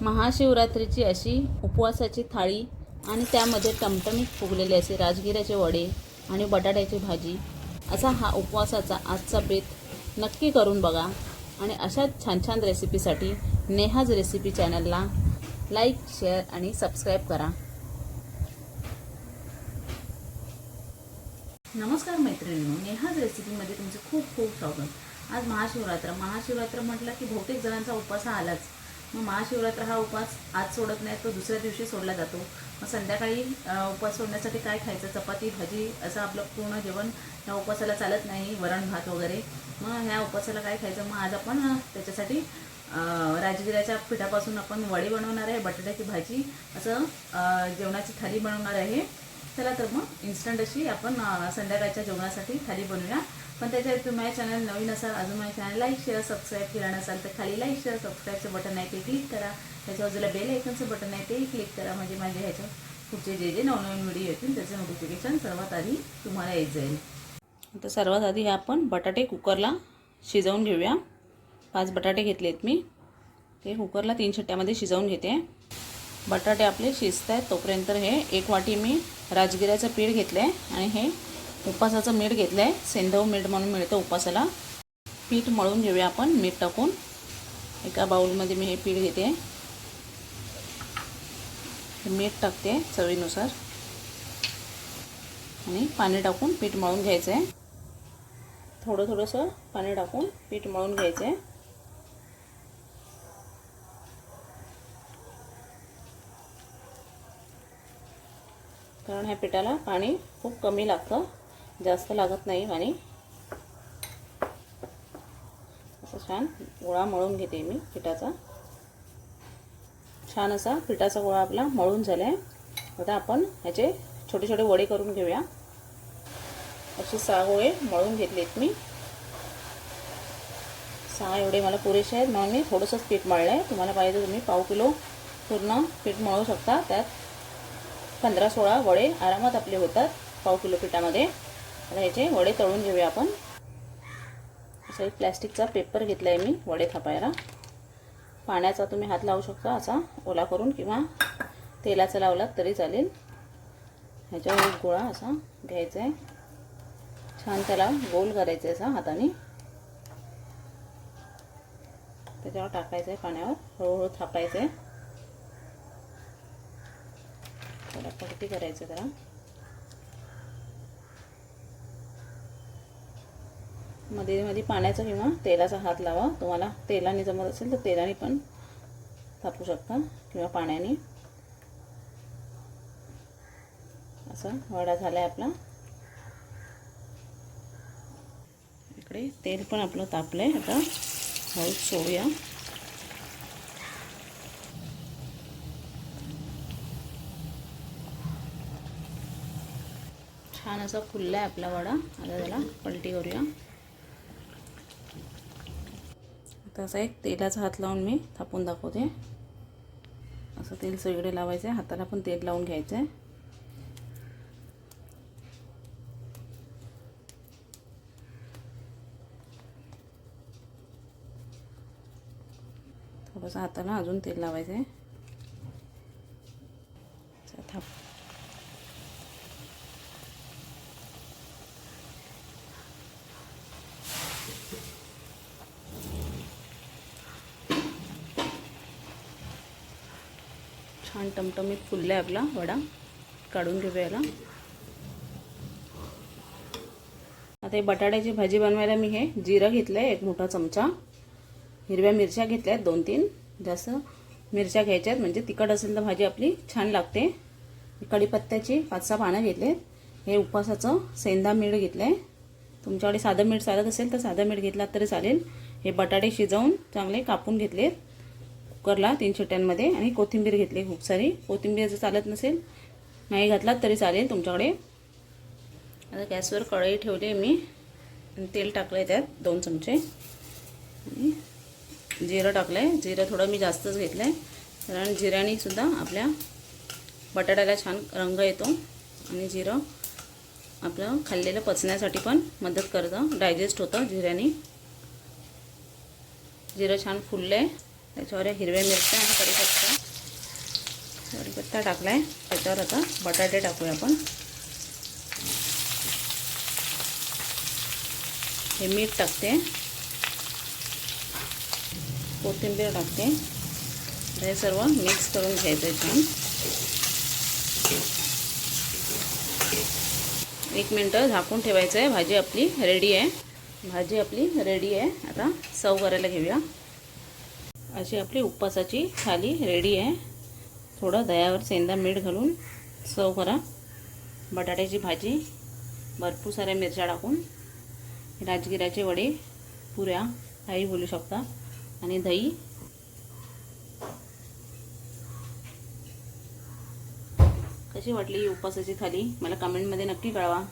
महाशिवरात्रीची अशी उपवासाची थाळी आणि त्यामध्ये टमटमीत फुगलेले असे राजगिऱ्याचे वडे आणि बटाट्याची भाजी असा हा उपवासाचा आजचा बेत नक्की करून बघा. आणि अशाच छान छान रेसिपीसाठी नेहाज रेसिपी चॅनलला लाईक शेअर आणि सबस्क्राईब करा. नमस्कार मैत्रिणींनो नेहाज रेसिपीमध्ये तुमचे खूप खूप स्वागत. आज महाशिवरात्र. महाशिवरात्र म्हटलं की बहुतेक जणांचा उपवास आलाच. मग महाशिवरात्र हा उपवास आज सोडत नाही तो दुसऱ्या दिवशी सोडला जातो. मग संध्याकाळी उपास उपवास सोडण्यासाठी काय खायचं? चपाती भाजी असं आपलं पूर्ण जेवण ह्या उपवासाला चालत नाही वरण भात वगैरे. मग ह्या उपवासाला काय खायचं? मग आज आपण त्याच्यासाठी राजगिऱ्याच्या पिठापासून आपण वडी बनवणार आहे बटाट्याची भाजी असं जेवणाची थाली बनवणार आहे. चला तर मग इन्स्टंट अशी आपण संध्याकाळच्या जेवणासाठी थाली बनवूया. पण त्याच्यात तुम्ही माझ्या चॅनल नवीन असाल अजून माझ्या चॅनल लाईक शेअर सबस्क्राईब केला नसाल तर खाली लाईक शेअर सबस्क्राईबचं बटन आहे ते क्लिक करा. त्याच्या बाजूला बेल आयकनचं बटन आहे तेही क्लिक करा. म्हणजे माझ्या ह्याच्या पुढचे जे जे नवनवीन व्हिडिओ येतील त्याचं नोटिफिकेशन सर्वात आधी तुम्हाला येत जाईल. आता सर्वात आधी हे आपण बटाटे कुकरला शिजवून घेऊया. पाच बटाटे घेतले आहेत मी. ते कुकरला तीन शिट्ट्यामध्ये शिजवून घेते. बटाटे आपले शिजत आहेत तोपर्यंत हे एक वाटी मी राजगिऱ्याचं पीठ घेतलं आहे आणि हे उपासाचं मीठ घेतलं आहे सेंधव मीठ म्हणून मिळतं उपासाला. पीठ मळून घेऊया आपण मीठ टाकून. एका बाउलमध्ये मी हे पीठ घेते. हे मीठ टाकते चवीनुसार. आणि पाणी टाकून पीठ मळून घ्यायचं आहे थोडं थोडंसं पाणी टाकून पीठ मळून घ्यायचं आहे कारण ह्या पिठाला पाणी खूप कमी लागतं. जास्त लागत नाही पाणी असं छान गोळा मळून घेते मी पिठाचा. छान असा पिठाचा गोळा आपला मळून झाला आहे आता आपण ह्याचे छोटे छोटे वडे करून घेऊया. असे सहा गोळे मळून घेतलेत मी. सहा एवढे मला पुरेसे आहेत. म्हणून मी थोडंसंच पीठ मळलं आहे तुम्हाला पाहिजे तुम्ही पाव किलो पूर्ण पीठ मळू शकता. त्यात पंधरा सोळा वडे आरामात आपले होतात पाव किलो पिठामध्ये. आता ह्याचे वडे तळून घेऊया आपण. असं एक प्लॅस्टिकचा पेपर घेतला आहे मी वडे थापायला. पाण्याचा तुम्ही हात लावू शकता असा ओला करून किंवा तेलाचा लावलात तरी चालेल. ह्याच्यावर एक गोळा असा घ्यायचा आहे छान त्याला गोल करायचा आहे असा हाताने. त्याच्यावर टाकायचं आहे पाण्यावर हळूहळू थापायचं आहे थोडा पडती करायचं त्याला. मध्ये मध्ये पाण्याचा किंवा तेलाचा हात लावा. तुम्हाला तेलाने जमत असेल तर तेलाने पण थापू शकता किंवा पाण्याने. असा वडा झाला आहे आपला. इकडे तेल पण आपलं तापलं आहे आता हळूच सोडूया. छान असा फुलला आहे आपला वडा. आता त्याला पलटी करूया. तर असा एक तेलाचा हात लावून मी थापून दाखवते. असं तेल सगळीकडे लावायचं आहे हाताला पण तेल लावून घ्यायचं आहे थोडंसं हाताला अजून तेल लावायचं आहे असं थाप छान टमटमीत फुलला आहे आपला वडा. काढून घेऊया याला. आता हे बटाट्याची भाजी बनवायला मी हे जिरं घेतलं आहे एक मोठा चमचा. हिरव्या मिरच्या घेतल्या आहेत दोन तीन. जास्त मिरच्या घ्यायच्या आहेत म्हणजे तिखट असेल तर भाजी आपली छान लागते. कढीपत्त्याची पाच सहा पानं घेतले हे उपवासाचं सेंधा मीठ घेतलं आहे तुमच्याकडे साधं मीठ चालत असेल तर साधं मीठ घेतलात तरी चालेल. हे बटाटे शिजवून चांगले कापून घेतलेत. कुकरला तीन शिट्ट्यांमध्ये आणि कोथिंबीर घेतली खूप सारी. कोथिंबीर जर चालत नसेल नाही घातलात तरी चालेल तुमच्याकडे. आता गॅसवर कढई ठेवली मी. आणि तेल टाकलं आहे त्यात दोन चमचे. आणि जिरं टाकलं आहे जिरं थोडं मी जास्तच घेतलं आहे कारण जिऱ्यानेसुद्धा आपल्या बटाट्याला छान रंग येतो. आणि जिरं आपलं खाल्लेलं पचण्यासाठी पण मदत करतं. डायजेस्ट होतं जिऱ्याने. जिरं छान फुललं आहे त्याच्यावर हिरव्या मिरच्या आणि कढीपत्ता कढीपत्ता टाकला आहे त्याच्यावर आता बटाटे टाकूया आपण. हे मीठ टाकते. कोथिंबीर टाकते. हे सर्व मिक्स करून घ्यायचं आहे छान एक मिनटं झाकून ठेवायचं आहे. भाजी आपली रेडी आहे. भाजी आपली रेडी आहे. आता सर्व करायला घेऊया. अशी आपली उपवासाची थाली रेडी आहे. थोडं दह्यावर सेंदा मीठ घालून सर्व करा. बटाट्याची भाजी भरपूर साऱ्या मिरच्या टाकून. राजगिराचे वडे पुऱ्या काही बोलू शकता. आणि दही. कशी वाटली ही उपवासाची थाली? मला कमेंटमध्ये नक्की कळवा.